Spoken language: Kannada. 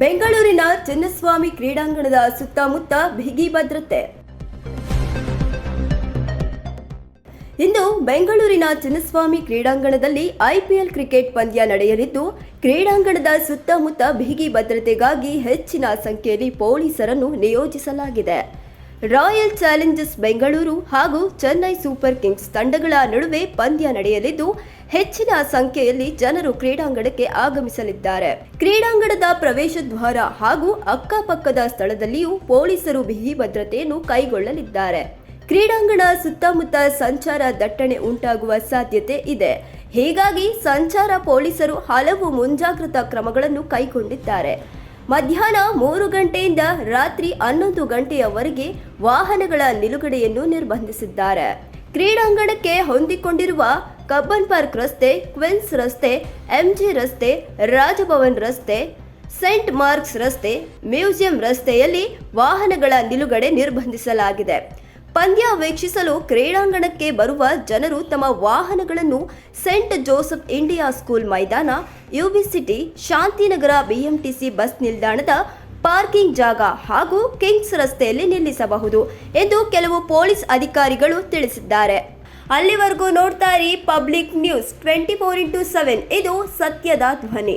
ಬೆಂಗಳೂರಿನ ಚಿನ್ನಸ್ವಾಮಿ ಕ್ರೀಡಾಂಗಣದ ಸುತ್ತಮುತ್ತ ಬಿಗಿ ಭದ್ರತೆ. ಇಂದು ಬೆಂಗಳೂರಿನ ಚಿನ್ನಸ್ವಾಮಿ ಕ್ರೀಡಾಂಗಣದಲ್ಲಿ ಐಪಿಎಲ್ ಕ್ರಿಕೆಟ್ ಪಂದ್ಯ ನಡೆಯಲಿದ್ದು, ಕ್ರೀಡಾಂಗಣದ ಸುತ್ತಮುತ್ತ ಬಿಗಿ ಭದ್ರತೆಗಾಗಿ ಹೆಚ್ಚಿನ ಸಂಖ್ಯೆಯಲ್ಲಿ ಪೊಲೀಸರನ್ನು ನಿಯೋಜಿಸಲಾಗಿದೆ. ರಾಯಲ್ ಚಾಲೆಂಜರ್ಸ್ ಬೆಂಗಳೂರು ಹಾಗೂ ಚೆನ್ನೈ ಸೂಪರ್ ಕಿಂಗ್ಸ್ ತಂಡಗಳ ನಡುವೆ ಪಂದ್ಯ ನಡೆಯಲಿದ್ದು, ಹೆಚ್ಚಿನ ಸಂಖ್ಯೆಯಲ್ಲಿ ಜನರು ಕ್ರೀಡಾಂಗಣಕ್ಕೆ ಆಗಮಿಸಲಿದ್ದಾರೆ. ಕ್ರೀಡಾಂಗಣದ ಪ್ರವೇಶ ದ್ವಾರ ಹಾಗೂ ಅಕ್ಕಪಕ್ಕದ ಸ್ಥಳದಲ್ಲಿಯೂ ಪೊಲೀಸರು ಬಿಗಿ ಭದ್ರತೆಯನ್ನು ಕೈಗೊಳ್ಳಲಿದ್ದಾರೆ. ಕ್ರೀಡಾಂಗಣ ಸುತ್ತಮುತ್ತ ಸಂಚಾರ ದಟ್ಟಣೆ ಉಂಟಾಗುವ ಸಾಧ್ಯತೆ ಇದೆ. ಹೀಗಾಗಿ ಸಂಚಾರ ಪೊಲೀಸರು ಹಲವು ಮುಂಜಾಗ್ರತಾ ಕ್ರಮಗಳನ್ನು ಕೈಗೊಂಡಿದ್ದಾರೆ. ಮಧ್ಯಾಹ್ನ ಮೂರು ಗಂಟೆಯಿಂದ ರಾತ್ರಿ ಹನ್ನೊಂದು ಗಂಟೆಯವರೆಗೆ ವಾಹನಗಳ ನಿಲುಗಡೆಯನ್ನು ನಿರ್ಬಂಧಿಸಿದ್ದಾರೆ. ಕ್ರೀಡಾಂಗಣಕ್ಕೆ ಹೊಂದಿಕೊಂಡಿರುವ ಕಬ್ಬನ್ ಪಾರ್ಕ್ ರಸ್ತೆ, ಕ್ವಿನ್ಸ್ ರಸ್ತೆ, ಎಂಜಿ ರಸ್ತೆ, ರಾಜಭವನ್ ರಸ್ತೆ, ಸೆಂಟ್ ಮಾರ್ಕ್ಸ್ ರಸ್ತೆ, ಮ್ಯೂಸಿಯಂ ರಸ್ತೆಯಲ್ಲಿ ವಾಹನಗಳ ನಿಲುಗಡೆ ನಿರ್ಬಂಧಿಸಲಾಗಿದೆ. ಪಂದ್ಯ ವೀಕ್ಷಿಸಲು ಕ್ರೀಡಾಂಗಣಕ್ಕೆ ಬರುವ ಜನರು ತಮ್ಮ ವಾಹನಗಳನ್ನು ಸೆಂಟ್ ಜೋಸೆಫ್ ಇಂಡಿಯಾ ಸ್ಕೂಲ್ ಮೈದಾನ, UB city, Shantinagar BMTC bus ನಿಲ್ದಾಣದ ಪಾರ್ಕಿಂಗ್ ಜಾಗ ಹಾಗೂ ಕಿಂಗ್ಸ್ ರಸ್ತೆಯಲ್ಲಿ ನಿಲ್ಲಿಸಬಹುದು ಎಂದು ಕೆಲವು ಪೊಲೀಸ್ ಅಧಿಕಾರಿಗಳು ತಿಳಿಸಿದ್ದಾರೆ. ಅಲ್ಲಿವರೆಗೂ ನೋಡ್ತಾ ಇರಿ public news twenty four into seven. ಇದು ಸತ್ಯದ ಧ್ವನಿ.